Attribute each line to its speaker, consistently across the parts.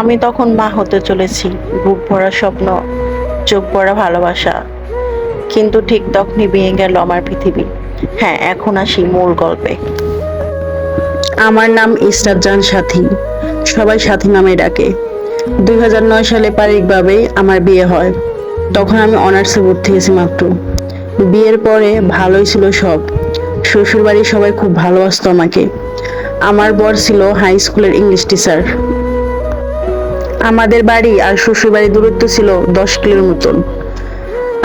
Speaker 1: আমি তখন মা হতে চলেছি। বুক ভরা স্বপ্ন, চোখ ভরা ভালোবাসা। কিন্তু ঠিক তখনই ভেঙে গেল আমার পৃথিবী। হ্যাঁ এখন আসি মূল গল্পে।
Speaker 2: আমার নাম ইসরাত জান সাথী। সবাই সাথী নামে ডাকে। দুই হাজার নয় সালে পারিবারিকভাবে আমার বিয়ে হয়। তখন আমি অনার্সে ভর্তি হয়েছি মাত্র। বিয়ের পরে ভালোই ছিল সব। শ্বশুরবাড়ির সবাই খুব ভালোবাসত আমাকে। আমার বর ছিল হাই স্কুলের ইংলিশ টিচার আমাদের বাড়ি আর শ্বশুরবাড়ির দূরত্ব ছিল দশ কিলোর মতন।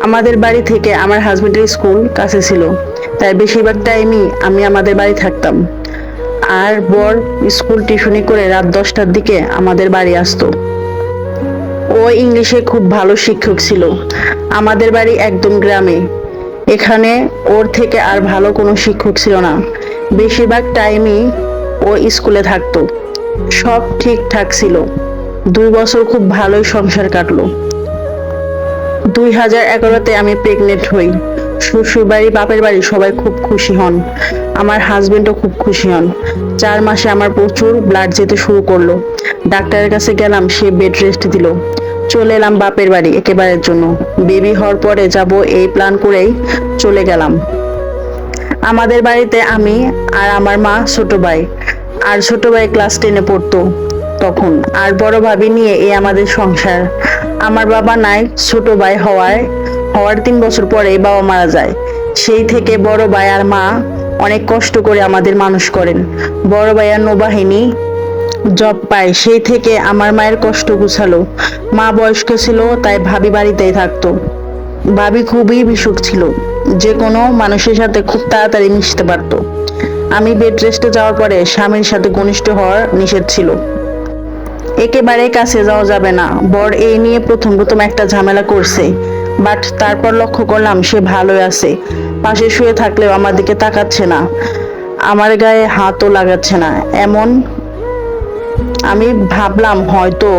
Speaker 2: আমাদের বাড়ি থেকে আমার হাজবেন্ডের স্কুল কাছে ছিল। তাই বেশিরভাগ টাইমই আমি আমাদের বাড়ি থাকতাম। আর বর স্কুল টিউশনি করে রাত দশটার দিকে আমাদের বাড়ি আসতো। ও ইংলিশে খুব ভালো শিক্ষক ছিল। আমাদের বাড়ি একদম গ্রামে। এখানে ওর থেকে আর ভালো কোনো শিক্ষক ছিল না। বেশিরভাগ টাইমই ও স্কুলে থাকতো। সব ঠিকঠাক ছিল। দুই বছর খুব ভালোই সংসার কাটলো। দুই হাজার এগারোতে আমি প্রেগনেন্ট হই। শ্বশুর বাড়ি বাপের বাড়ি সবাই খুব খুশি হন। আমার হাজবেন্ডও খুব খুশি হন। চার মাসে আমার প্রচুর ব্লাড যেতে শুরু করল। ডাক্তারের কাছে গেলাম, সে বেড রেস্ট দিল। চলে এলাম বাপের বাড়ি একেবারের জন্য। বেবি হওয়ার পরে যাব এই প্ল্যান করেই চলে গেলাম। আমাদের বাড়িতে আমি আর আমার মা ছোট ভাই। আর ছোট ভাই ক্লাস টেনে পড়তো। তখন। আর বড় ভাবি নিয়ে এই আমাদের সংসার। আমার বাবা নাই, ছোট ভাই হওয়ায়, হওয়ার তিন বছর পরে বাবা মারা যায়। সেই থেকে বড় ভাই আর মা অনেক কষ্ট করে আমাদের মানুষ করেন। বড় ভাই আর নৌবাহিনী জব পায়, সেই থেকে আমার মায়ের কষ্ট গুছালো। মা বয়স্ক ছিল, তাই ভাবি বাড়িতেই থাকতো। ভাবি খুবই বিশুক ছিল। যে কোনো মানুষের সাথে খুব তাড়াতাড়ি মিশতে পারতো। আমি বেড রেস্টে যাওয়ার পরে স্বামীর সাথে ঘনিষ্ঠ হওয়ার নিষেধ ছিল। একেবারে কাছে যাওয়া যাবে না। বর এই নিয়ে প্রথম প্রথম একটা ঝামেলা করছে। বাট তারপর লক্ষ্য করলাম সে ভালোই আছে। পাশে শুয়ে থাকলেও আমার দিকে তাকাচ্ছে না। আমার গায়ে হাতও লাগাচ্ছে না। এমন আমি ভাবলাম হয়তো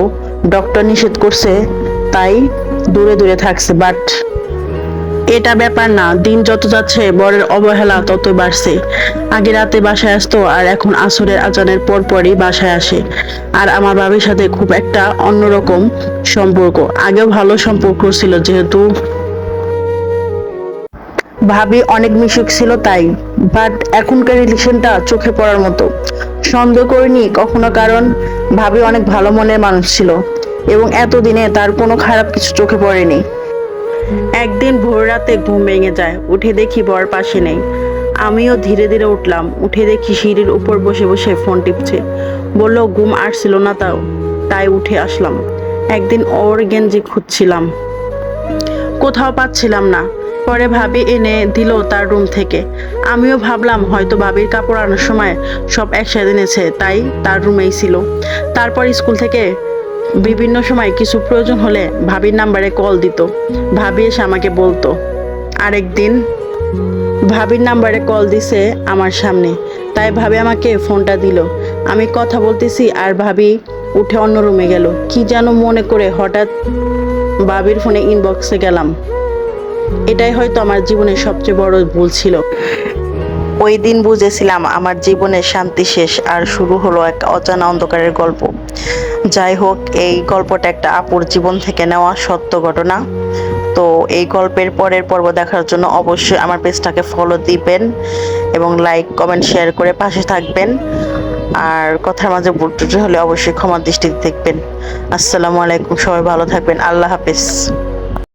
Speaker 2: ডক্টর নিষেধ করছে, তাই দূরে দূরে থাকছে। বাট এটা ব্যাপার না, দিন যত যাচ্ছে, বরের অবহেলা তত বাড়ছে। আগে রাতে বাসায় আসতো, আর এখন আসরের আজানের পর পরই বাসায় আসে। আর আমার বাবির সাথে খুব একটা অন্যরকম সম্পর্ক। আগেও ভালো সম্পর্ক ছিল যেহেতু ভাবি অনেক মিশুক ছিল তাই বাট এখনকার রিলেশনটা চোখে পড়ার মতো। সন্দেহ করিনি কখনো, কারণ ভাবি অনেক ভালো মনের মানুষ ছিল। এবং এতদিনে তার কোনো খারাপ কিছু চোখে পড়েনি। একদিন ভোর রাতে ঘুম ভেঙে যায়। উঠে দেখি বর পাশে নেই। আমিও ধীরে ধীরে উঠলাম। উঠে দেখি সিঁড়ির উপর বসে বসে ফোন টিপছে। বলল, ঘুম আসছিল না তাও তাই উঠে আসলাম। একদিন ওর গেঞ্জি খুঁজছিলাম। কোথাও পাচ্ছিলাম না। পরে ভাবি এনে দিল তার রুম থেকে। আমিও ভাবলাম, হয়তো ভাবির কাপড় আনার সময় সব একসাথে এনেছে, তাই তার রুমেই ছিল। তারপর স্কুল থেকে বিভিন্ন সময় কিছু প্রয়োজন হলে ভাবির নাম্বারে কল দিত। ভাবি এসে আমাকে বলতো আরেকদিন ভাবির নাম্বারে কল দিছে আমার সামনে, তাই ভাবি আমাকে ফোনটা দিল। আমি কথা বলতেছি আর ভাবি উঠে অন্য রুমে গেল। কি যেন মনে করে হঠাৎ ভাবির ফোনে ইনবক্সে গেলাম। এটাই হয়তো আমার জীবনের সবচেয়ে বড় ভুল ছিল।
Speaker 1: ওই দিন বুঝেছিলাম আমার জীবনের শান্তি শেষ আর শুরু হলো এক অজানা অন্ধকারের গল্প। যাই হোক, এই গল্পটা একটা আপুর জীবন থেকে নেওয়া সত্য ঘটনা। তো এই গল্পের পরের পর্ব দেখার জন্য অবশ্যই আমার পেজটাকে ফলো দিবেন এবং লাইক কমেন্ট শেয়ার করে পাশে থাকবেন। আর কথার মাঝে ত্রুটি হলে অবশ্যই ক্ষমা দৃষ্টিতে দেখবেন। আসসালামু আলাইকুম, সবাই ভালো থাকবেন। আল্লাহ হাফেজ।